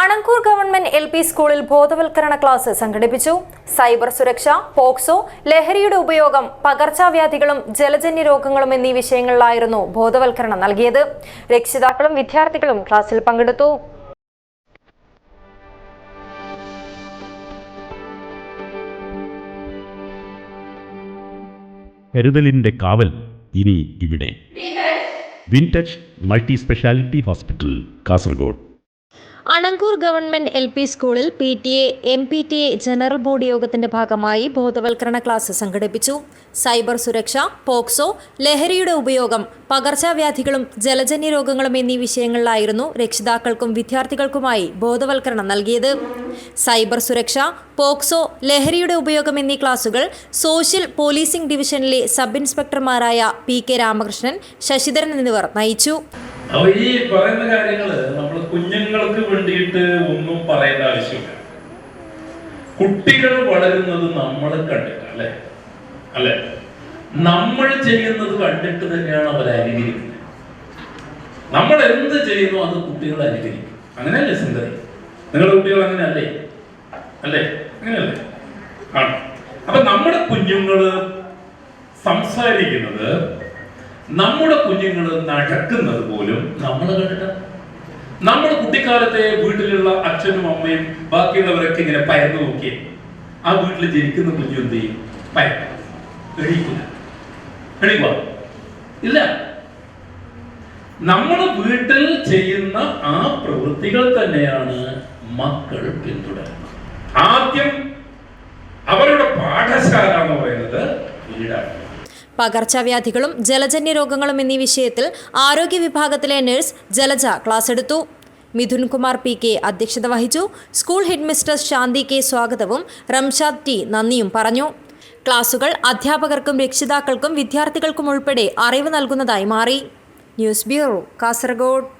Anangoor government L P സ്കൂളിൽ ബോധവൽക്കരണ class സംഘടിപ്പിച്ചു. സൈബർ സുരക്ഷ പോക്സോ ലഹരിയുടെ ഉപയോഗം പകർച്ചവ്യാധികളും ജലജന്യ രോഗങ്ങളും എന്നീ വിഷയങ്ങളിലായിരുന്നു ബോധവൽക്കരണം നൽകിയത്. രക്ഷിതാക്കളും വിദ്യാർത്ഥികളും ക്ലാസ്സിൽ പങ്കെടുത്തു. കരുതലിന്റെ കാവൽ ഇനി ഇവിടെ. Wintouch multi speciality hospital Kasaragod. Anangoor government L P സ്കൂളിൽ P T A M P T A general board യോഗത്തിന്റെ ഭാഗമായി ബോധവൽക്കരണ ക്ലാസ് സംഘടിപ്പിച്ചു. സൈബർ സുരക്ഷ പോക്സോ ലഹരിയുടെ ഉപയോഗം പകർച്ചവ്യാധികളും ജലജന്യ രോഗങ്ങളും എന്നീ വിഷയങ്ങളിലായിരുന്നു രക്ഷിതാക്കൾക്കും വിദ്യാർത്ഥികൾക്കുമായി ബോധവൽക്കരണം നൽകിയത്. സൈബർ സുരക്ഷ പോക്സോ ലഹരിയുടെ ഉപയോഗം എന്നീ ക്ലാസുകൾ സോഷ്യൽ പോലീസിംഗ് ഡിവിഷനിലെ സബ് ഇൻസ്പെക്ടർമാരായ പി കെ രാമകൃഷ്ണൻ ശശിധരൻ എന്നിവർ നയിച്ചു. ഈ പറയുന്ന കാര്യങ്ങൾ കുട്ടികൾ വളരുന്നത് നമ്മൾ കണ്ടിട്ട് അല്ലെ? അല്ലെ? നമ്മൾ ചെയ്യുന്നത് കണ്ടിട്ട് തന്നെയാണ് അവർ അനുകരിക്കുന്നത്. നമ്മൾ എന്ത് ചെയ്യുന്നു അത് കുട്ടികൾ അനുകരിക്കും. അങ്ങനെയല്ലേ സുന്ദരി? നിങ്ങളുടെ കുട്ടികൾ അങ്ങനെയല്ലേ? അല്ലേ? അങ്ങനെയല്ലേ? ആണ്? അപ്പൊ നമ്മുടെ കുഞ്ഞുങ്ങൾ സംസാരിക്കുന്നത് നമ്മുടെ കുഞ്ഞുങ്ങൾ നടക്കുന്നത് പോലും നമ്മൾ കണ്ടിട്ട്. നമ്മുടെ കുട്ടിക്കാലത്തെ വീട്ടിലുള്ള അച്ഛനും അമ്മയും ബാക്കിയുള്ളവരൊക്കെ ഇങ്ങനെ പയർന്നു നോക്കിയേ ആ വീട്ടിൽ ജനിക്കുന്ന കുഞ്ഞു എന്ത് ചെയ്യും? പയർ ഇല്ല. നമ്മൾ വീട്ടിൽ ചെയ്യുന്ന ആ പ്രവൃത്തികൾ തന്നെയാണ് മക്കൾ പിന്തുടരുന്നത്. ആദ്യം അവരുടെ പാഠശാല എന്ന് പറയുന്നത് വീടാണ്. പകർച്ചവ്യാധികളും ജലജന്യ രോഗങ്ങളും എന്നീ വിഷയത്തിൽ ആരോഗ്യ വിഭാഗത്തിലെ നഴ്സ് ജലജ ക്ലാസ് എടുത്തു. മിഥുൻ കുമാർ പി കെ അധ്യക്ഷത വഹിച്ചു. School head mister Shanthi K സ്വാഗതവും റംഷാദ് ടി നന്ദിയും പറഞ്ഞു. ക്ലാസുകൾ അധ്യാപകർക്കും രക്ഷിതാക്കൾക്കും വിദ്യാർത്ഥികൾക്കും ഉൾപ്പെടെ അറിവ് നൽകുന്നതായി മാറി. News bureau Kasaragod.